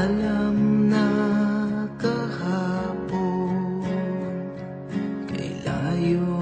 alam na kahapon kay layo.